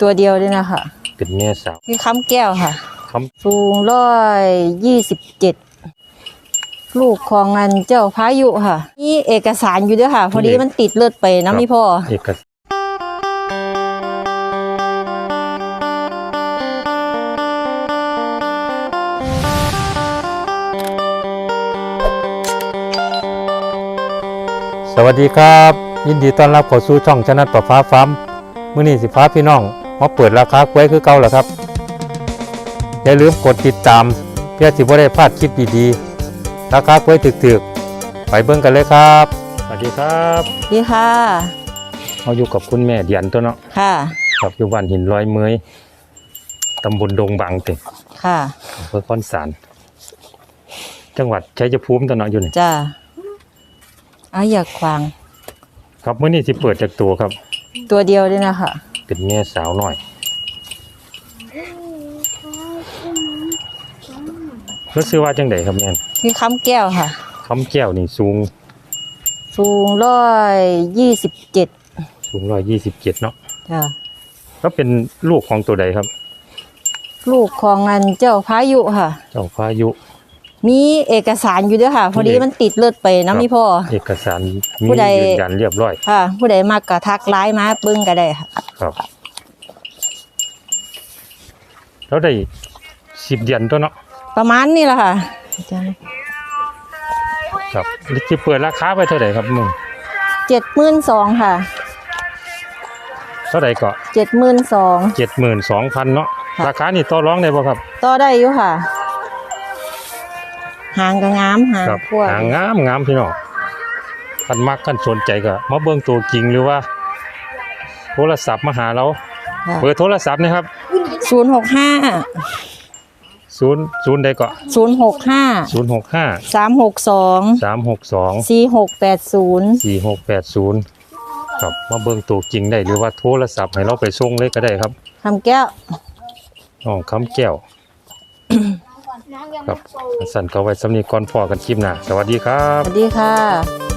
ตัวเดียวเลยนะคะเป็นแม่สาวคือค้ำแก้วค่ะคสูงร้อยยี่สิบเจ็ดลูกของอันเจ้าพายุค่ะ นี่เอกสารอยู่ด้วยค่ะ พอดีมันติดเลือดไปนะพี่พ่อำเอกสสวัสดีครับ ยินดีต้อนรับเข้าสู่ช่องชนะต่อฟ้าฟ้าร์ม มื้อนี้สิฟ้าพี่น้องมาเปิดราคากล้วยคือเก่าแล้วครับ อย่าลืมกดติดตาม เพื่อสิบ่ได้พลาดคลิปดีๆราคากล้วยถึกๆ ไปเบิ่งกันเลยครับสวัสดีครับดีค่ะเราอยู่กับคุณแม่เดียนตัวเนาะค่ะกับอยู่บ้านหินร้อยเมยตำบลดงบางเต็งค่ะอำเภอคอนสาร จังหวัดชัยภูมิตัวเนาะอยู่นี่จ้าอะอยากควางครับเมื่อนี้สิเปิดจากตัวครับ ตัวเดียวเลยนะคะเป็นแม่สาวหน่อยแล้วซื้อว่าจังไดครับแม่นคือค้ำแก้วค่ะคำแก้วนี่สูง สูงร้อยยี่สิบเจ็ดสูงร้อยยี่สิบเจ็ดเนาะจ้าแล้วเป็นลูกของตัวใดครับ ลูกของอันเจ้าพายุค่ะ เจ้าพายุ มีเอกสารอยู่ด้วยค่ะ พอดีมันติดเลือดไปนะพี่พ่อ เอกสารมีผู้ใดยืนยันเรียบร้อย ค่ะ ผู้ใดมากกระทักไลน์มาเบิ้งก็ได้ค่ะ ครับแล้วได้สิบเดือนตัวเนาะ ประมาณนี้แหละค่ะครับจะเปิดราคาไปเท่าไหร่ครับมึงเจ็ดหมื่นสองค่ะ เท่าไหร่ก็เจ็ดหมื่นสองเจ็ดหมื่นสองพันเนาะค่ะราคานี่ต่อรองได้ป่ะครับ ต่อได้อยู่ค่ะ หางก็งามหางครับพวกหางามงามพี่น้องคันมักคันสนใจก็มาเบิ่งตัวจริงหรือว่า โทรศัพท์มาหาเราเบอร์โทรศัพท์นะครับศูนย์หกห้าศูนย์ศูนย์ใดก็ศูนย์หกห้าศูนย์หกห้าสามหกสองสามหกสองสี่หกแปดศูนย์สี่หกแปดศูนย์ครับมาเบิ่งตัวจริงได้หรือว่าโทรศัพท์ให้เราไปส่งเลยก็ได้ครับทำแก้วน้องคำแก้ว ครับสั่นเขาไว้สำนีก่อนพอกันคลิปหน้าสวัสดีครัสบวัสดีค่ะ